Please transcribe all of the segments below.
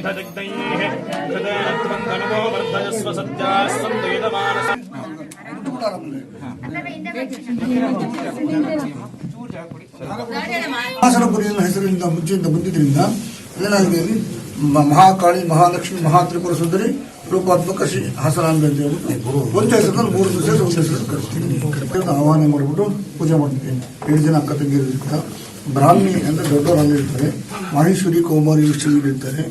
जग्दैः हृदयेन त्वं धनवो वर्धयस्व सत्यास्वं वेदमानसम् ಹಾಸನಪುರಿ ಅನ್ನೋ ಹೆಸರಿನಿಂದ ಮುಂಚೆಯಿಂದ ಬಂದಿದ್ದರಿಂದ ಏನಾಗಿದೆ ಅಲ್ಲಿ ಮ- ಮಹಾಕಾಳಿ ಮಹಾಲಕ್ಷ್ಮಿ ಮಹಾ ತ್ರಿಪುರ ಸುಂದರಿ ರೂಪಾತ್ಮಕ ಶ್ರೀ ಹಾಸನಾಂಬೆ ಅಂತ ಹೇಳ್ಬಿಟ್ಟು ಒಂದು ಹೆಸರಲ್ಲಿ ಮೂರು ದಿವಸ ಒಂದು ಹೆಸರಲ್ಲಿ ಕಳಿಸ್ತೀನಿ ಆಹ್ವಾನ ಮಾಡಿಬಿಟ್ಟು ಪೂಜೆ ಮಾಡ್ತೀನಿ ಏಳು ಜನ ಅಕ್ಕ ತಂಗಿಯರು ಇರ್ತಾರೆ ಬ್ರಾಹ್ಮಿ ಅಂದ್ರೆ ದೊಡ್ಡವರು ಅಲ್ಲಿ ಇರ್ತಾರೆ ಮಹೇಶ್ವರಿ ಕೌಮಾರಿ ಲಕ್ಷ್ಮಿ ಇರ್ತಾರೆ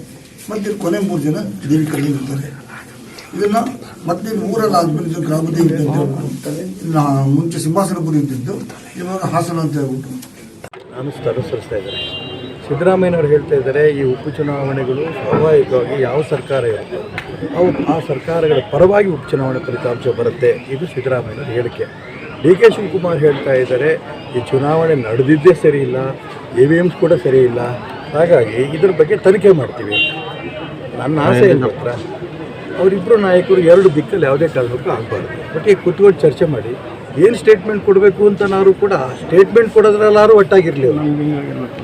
ಮತ್ತೆ ಕೊನೆ ಮೂರು ಜನ ದೇವಿ ಕಡೆ ಇರ್ತಾರೆ ಇದನ್ನ ಮತ್ತೆ ಊರಲ್ಲಿ ಆದ್ಮೇಲೆ ಇದು ಗ್ರಾಮದೇವಿ ಅಂತ ಹೇಳ್ಬಿಟ್ಟು ಇನ್ನು ಮುಂಚೆ ಸಿಂಹಾಸನಪುರಿ ಇದ್ದಿದ್ದು, ಇವಾಗ ಹಾಸನ ಅಂತ ಹೇಳ್ಬಿಟ್ಟು. ಅನುಸರಿಸ್ತಾ ಇದ್ದಾರೆ ಸಿದ್ದರಾಮಯ್ಯನವರು ಹೇಳ್ತಾ ಇದ್ದಾರೆ, ಈ ಉಪಚುನಾವಣೆಗಳು ಸ್ವಾಭಾವಿಕವಾಗಿ ಯಾವ ಸರ್ಕಾರ ಇರುತ್ತೆ? ಅವು ಆ ಸರ್ಕಾರಗಳ ಪರವಾಗಿ ಉಪಚುನಾವಣೆ ಫಲಿತಾಂಶ ಬರುತ್ತೆ ಇದು ಸಿದ್ದರಾಮಯ್ಯನವರ ಹೇಳಿಕೆ. ಡಿ ಕೆ ಶಿವಕುಮಾರ್ ಹೇಳ್ತಾ ಇದ್ದಾರೆ, ಈ ಚುನಾವಣೆ ನಡೆದಿದ್ದೇ ಸರಿ ಇಲ್ಲ ವಿ ಎಮ್ಸ್ ಕೂಡ ಸರಿ ಹಾಗಾಗಿ ಇದ್ರ ಬಗ್ಗೆ ತನಿಖೆ ಮಾಡ್ತೀವಿ. ನನ್ನ ಆಸೆ ಏನು ಹತ್ರ ಅವರಿಬ್ಬರು ನಾಯಕರು ಎರಡು ದಿಕ್ಕಲ್ಲಿ ಯಾವುದೇ ಕಾರಣಕ್ಕೂ ಆಗಬಾರ್ದು. ಬಟ್ ಈಗ ಕುತ್ಕೊಂಡು ಚರ್ಚೆ ಮಾಡಿ ಏನು ಸ್ಟೇಟ್ಮೆಂಟ್ ಕೊಡಬೇಕು ಅಂತ ನಾವು ಕೂಡ ಸ್ಟೇಟ್ಮೆಂಟ್ ಕೊಡೋದ್ರಲ್ಲಾರು ಒಟ್ಟಾಗಿರಲಿ ಬರೀ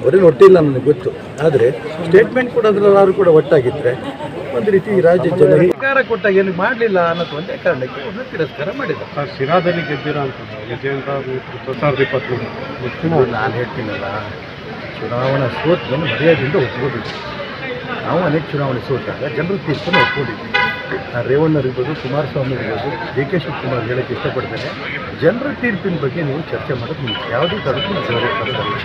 ಅವರೇನು ಒಟ್ಟಿಲ್ಲ ನನಗೆ ಗೊತ್ತು. ಆದರೆ ಸ್ಟೇಟ್ಮೆಂಟ್ ಕೊಡೋದ್ರಲ್ಲಾರು ಕೂಡ ಒಟ್ಟಾಗಿದ್ದರೆ ಒಂದು ರೀತಿ ರಾಜ್ಯ ಜನ ಸರ್ಕಾರ ಕೊಟ್ಟಾಗ ಏನು ಮಾಡಲಿಲ್ಲ ಅನ್ನೋದು ಒಂದೇ ಕಾರಣಕ್ಕೆ ಒಂದು ತಿರಸ್ಕಾರ ಮಾಡಿದ. ಸರ್ ಶಿರಾದಲ್ಲಿ ಗೆದ್ದಿರೋ ಅಂತ ವಿಜಯೇಂದ್ರ ಎರಡು ಸಾವಿರದ ಇಪ್ಪತ್ತ್ಮೂರು ನಾನು ಹೇಳ್ತೀನಲ್ಲ ಚುನಾವಣಾ ಸೋತನ್ನು ಮರ್ಯಾದೆಯಿಂದ ಒಪ್ಕೊಂಡಿದ್ವಿ ನಾವು ಅನೇಕ ಚುನಾವಣೆ ಸೋತಾಗ ಜನರು ತೀರ್ಪನ್ನು ಒಪ್ಕೊಂಡಿದ್ವಿ. ನಾನು ರೇವಣ್ಣರು ಇರ್ಬೋದು ಕುಮಾರಸ್ವಾಮಿ ಇರ್ಬೋದು ಡಿ ಕೆ ಶಿವಕುಮಾರ್ ಹೇಳಕ್ಕೆ ಇಷ್ಟಪಡ್ತೇನೆ ಜನರ ತೀರ್ಪಿನ ಬಗ್ಗೆ ನೀವು ಚರ್ಚೆ ಮಾಡೋದು ನಿಮ್ಗೆ ಯಾವುದೇ ಕಾರಣಕ್ಕೂ ಜವಾಬ್ದಾರಿ ತಗೊಳ್ಳಲ್ಲ.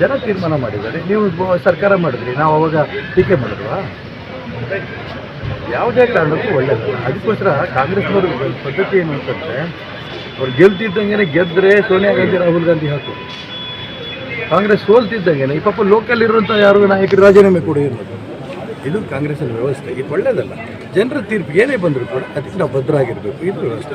ಜನ ತೀರ್ಮಾನ ಮಾಡಿದ್ದಾರೆ ನೀವು ಸರ್ಕಾರ ಮಾಡಿದ್ರಿ ನಾವು ಅವಾಗ ಟೀಕೆ ಮಾಡಿದ್ವಾ? ಯಾವುದೇ ಕಾರಣಕ್ಕೂ ಒಳ್ಳೆಯದಲ್ಲ ಅದಕ್ಕೋಸ್ಕರ ಅವರು ಪದ್ಧತಿ ಏನು ಅಂತಂದರೆ ಅವ್ರು ಗೆಲ್ತಿದ್ದಂಗೆ ಗೆದ್ದರೆ ಸೋನಿಯಾ ಗಾಂಧಿ, ರಾಹುಲ್ ಗಾಂಧಿ ಹಾಕು ಕಾಂಗ್ರೆಸ್ ಸೋಲ್ತಿದ್ದಂಗೆ ಈ ಪಾಪ ಲೋಕಲ್ ಇರುವಂಥ ಯಾರು ನಾಯಕರು ರಾಜೀನಾಮೆ ಕೂಡ ಇರೋದು ಇದು ಕಾಂಗ್ರೆಸ್ಸಿನ ವ್ಯವಸ್ಥೆ. ಇದು ಒಳ್ಳೆಯದಲ್ಲ ಜನರ ತೀರ್ಪು ಏನೇ ಬಂದರೂ ಕೂಡ ಅದಕ್ಕೆ ನಾವು ಭದ್ರ ಆಗಿರಬೇಕು ಇದು ವ್ಯವಸ್ಥೆ